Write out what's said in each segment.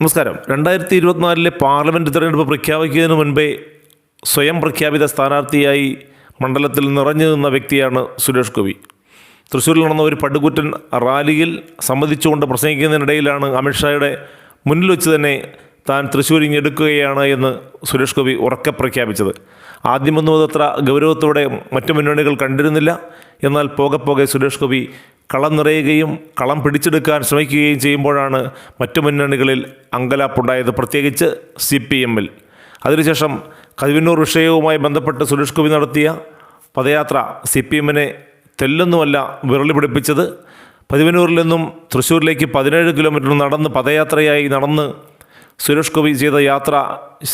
നമസ്കാരം. രണ്ടായിരത്തി ഇരുപത്തിനാലിലെ പാർലമെന്റ് തിരഞ്ഞെടുപ്പ് പ്രഖ്യാപിക്കുന്നതിന് മുൻപേ സ്വയം പ്രഖ്യാപിത സ്ഥാനാർത്ഥിയായി മണ്ഡലത്തിൽ നിറഞ്ഞു നിന്ന വ്യക്തിയാണ് സുരേഷ് ഗോപി. തൃശ്ശൂരിൽ നടന്ന ഒരു പടുകുറ്റൻ റാലിയിൽ സംബന്ധിച്ചുകൊണ്ട് പ്രസംഗിക്കുന്നതിനിടയിലാണ് അമിത്ഷായുടെ മുന്നിൽ വെച്ച് തന്നെ താൻ തൃശ്ശൂർ ഇങ്ങെടുക്കുകയാണ് എന്ന് സുരേഷ് ഗോപി ഉറക്കെ പ്രഖ്യാപിച്ചത്. ആദ്യമൊന്നും അതത്ര ഗൗരവത്തോടെ മറ്റു മുന്നണികൾ കണ്ടിരുന്നില്ല. എന്നാൽ പോകെ പോകെ സുരേഷ് ഗോപി കളം നിറയുകയും കളം പിടിച്ചെടുക്കാൻ ശ്രമിക്കുകയും ചെയ്യുമ്പോഴാണ് മറ്റു മുന്നണികളിൽ അങ്കലാപ്പുണ്ടായത്. പ്രത്യേകിച്ച് സി പി എമ്മിൽ അതിനുശേഷം കതിവന്നൂർ വിഷയവുമായി ബന്ധപ്പെട്ട് സുരേഷ് ഗോപി നടത്തിയ പദയാത്ര സി പി എമ്മിനെ തെല്ലൊന്നുമല്ല വിരളി പിടിപ്പിച്ചത്. പതിവനൂരിൽ നിന്നും തൃശ്ശൂരിലേക്ക് പതിനേഴ് കിലോമീറ്റർ നടന്ന് പദയാത്രയായി നടന്ന് സുരേഷ് ഗോപി ചെയ്ത യാത്ര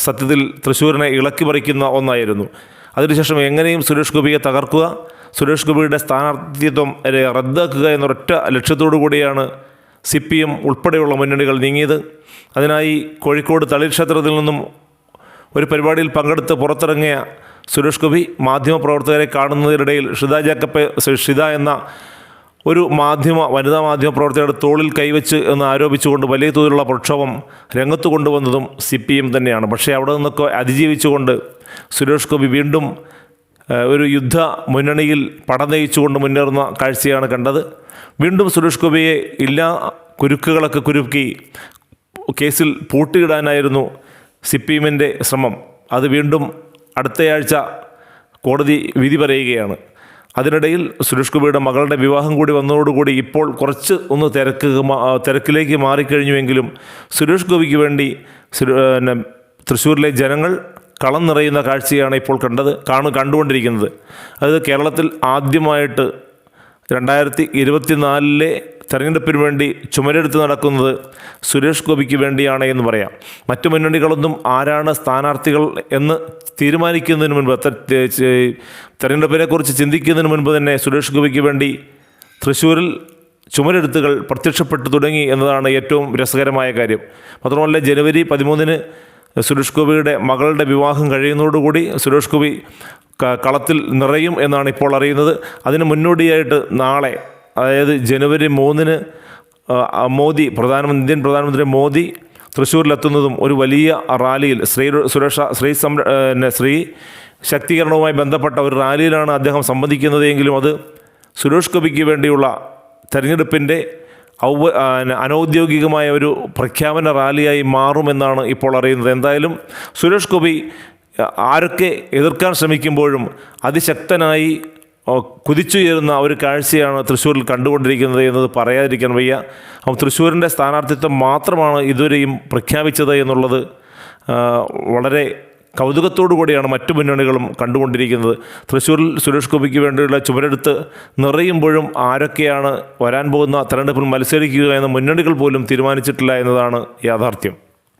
സത്യത്തിൽ തൃശ്ശൂരിനെ ഇളക്കി പറിക്കുന്ന ഒന്നായിരുന്നു. അതിനുശേഷം എങ്ങനെയും സുരേഷ് ഗോപിയെ തകർക്കുക സുരേഷ് ഗോപിയുടെ സ്ഥാനാർത്ഥിത്വം റദ്ദാക്കുക എന്നൊരൊറ്റ ലക്ഷ്യത്തോടു കൂടിയാണ് സി പി എം ഉൾപ്പെടെയുള്ള മുന്നണികൾ നീങ്ങിയത്. അതിനായി കോഴിക്കോട് തളിർ ക്ഷേത്രത്തിൽ നിന്നും ഒരു പരിപാടിയിൽ പങ്കെടുത്ത് പുറത്തിറങ്ങിയ സുരേഷ് ഗോപി മാധ്യമപ്രവർത്തകരെ കാണുന്നതിനിടയിൽ ഷിത ജാക്കപ്പ് ഷിത എന്ന ഒരു മാധ്യമ വനിതാ മാധ്യമ പ്രവർത്തകരുടെ തോളിൽ കൈവച്ച് എന്ന് ആരോപിച്ചുകൊണ്ട് വലിയ തോതിലുള്ള പ്രക്ഷോഭം രംഗത്ത് കൊണ്ടുവന്നതും സി പി എം തന്നെയാണ്. പക്ഷേ അവിടെ നിന്നൊക്കെ അതിജീവിച്ചുകൊണ്ട് സുരേഷ് ഗോപി വീണ്ടും ഒരു യുദ്ധ മുന്നണിയിൽ പടനയിച്ചുകൊണ്ട് മുന്നേറുന്ന കാഴ്ചയാണ് കണ്ടത്. വീണ്ടും സുരേഷ് ഗോപിയെ എല്ലാ കുരുക്കുകളൊക്കെ കുരുക്കി കേസിൽ പൂട്ടിയിടാനായിരുന്നു സി പി എമ്മിന്റെ ശ്രമം. അത് വീണ്ടും അടുത്തയാഴ്ച കോടതി വിധി പറയുകയാണ്. അതിനിടയിൽ സുരേഷ് ഗോപിയുടെ മകളുടെ വിവാഹം കൂടി വന്നതോടുകൂടി ഇപ്പോൾ കുറച്ച് ഒന്ന് തിരക്ക് തിരക്കിലേക്ക് മാറിക്കഴിഞ്ഞുവെങ്കിലും സുരേഷ് ഗോപിക്ക് വേണ്ടി തൃശ്ശൂരിലെ ജനങ്ങൾ കളം നിറയുന്ന കാഴ്ചയാണ് ഇപ്പോൾ കണ്ടത് കാണു കണ്ടുകൊണ്ടിരിക്കുന്നത്. അതായത് കേരളത്തിൽ ആദ്യമായിട്ട് രണ്ടായിരത്തി ഇരുപത്തിനാലിലെ തെരഞ്ഞെടുപ്പിന് വേണ്ടി ചുമരെടുത്ത് നടക്കുന്നത് സുരേഷ് ഗോപിക്ക് വേണ്ടിയാണ് എന്ന് പറയാം. മറ്റു മുന്നണികളൊന്നും ആരാണ് സ്ഥാനാർത്ഥികൾ എന്ന് തീരുമാനിക്കുന്നതിന് മുൻപ് തെരഞ്ഞെടുപ്പിനെക്കുറിച്ച് ചിന്തിക്കുന്നതിന് മുൻപ് തന്നെ സുരേഷ് ഗോപിക്ക് വേണ്ടി തൃശ്ശൂരിൽ ചുമരെടുത്തുകൾ പ്രത്യക്ഷപ്പെട്ടു തുടങ്ങി എന്നതാണ് ഏറ്റവും രസകരമായ കാര്യം. മാത്രമല്ല ജനുവരി പതിമൂന്നിന് സുരേഷ് ഗോപിയുടെ മകളുടെ വിവാഹം കഴിയുന്നതോടുകൂടി സുരേഷ് ഗോപി കളത്തിൽ നിറയും എന്നാണ് ഇപ്പോൾ അറിയുന്നത്. അതിന് മുന്നോടിയായിട്ട് നാളെ അതായത് ജനുവരി മൂന്നിന് മോദി പ്രധാനമന്ത്രി ഇന്ത്യൻ പ്രധാനമന്ത്രി മോദി തൃശ്ശൂരിലെത്തുന്നതും ഒരു വലിയ റാലിയിൽ സ്ത്രീ സുരക്ഷ സ്ത്രീ സംര സ്ത്രീ ശക്തീകരണവുമായി ബന്ധപ്പെട്ട ഒരു റാലിയിലാണ് അദ്ദേഹം സംബന്ധിക്കുന്നത് എങ്കിലും അത് സുരേഷ് ഗോപിക്ക് വേണ്ടിയുള്ള തെരഞ്ഞെടുപ്പിന്റെ ആ, അനൗദ്യോഗികമായ ഒരു പ്രഖ്യാപന റാലിയായി മാറുമെന്നാണ് ഇപ്പോൾ അറിയുന്നത്. എന്തായാലും സുരേഷ് ഗോപി ആരൊക്കെ എതിർക്കാൻ ശ്രമിക്കുമ്പോഴും അതിശക്തനായി കുതിച്ചുയരുന്ന ഒരു കാഴ്ചയാണ് തൃശ്ശൂരിൽ കണ്ടുകൊണ്ടിരിക്കുന്നത് എന്നത് പറയാതിരിക്കാൻ വയ്യ. അപ്പം തൃശ്ശൂരിന്റെ സ്ഥാനാർത്ഥിത്വം മാത്രമാണ് ഇതുവരെയും പ്രഖ്യാപിച്ചത് എന്നുള്ളത് വളരെ കൗതുകത്തോടു കൂടിയാണ് മറ്റു മുന്നണികളും കണ്ടുകൊണ്ടിരിക്കുന്നത്. തൃശ്ശൂരിൽ സുരേഷ് ഗോപിക്ക് വേണ്ടിയുള്ള ചുമരെടുത്ത് നിറയുമ്പോഴും ആരൊക്കെയാണ് വരാൻ പോകുന്ന തെരഞ്ഞെടുപ്പിൽ മത്സരിക്കുക എന്ന മുന്നണികൾ പോലും തീരുമാനിച്ചിട്ടില്ല എന്നതാണ് യാഥാർത്ഥ്യം.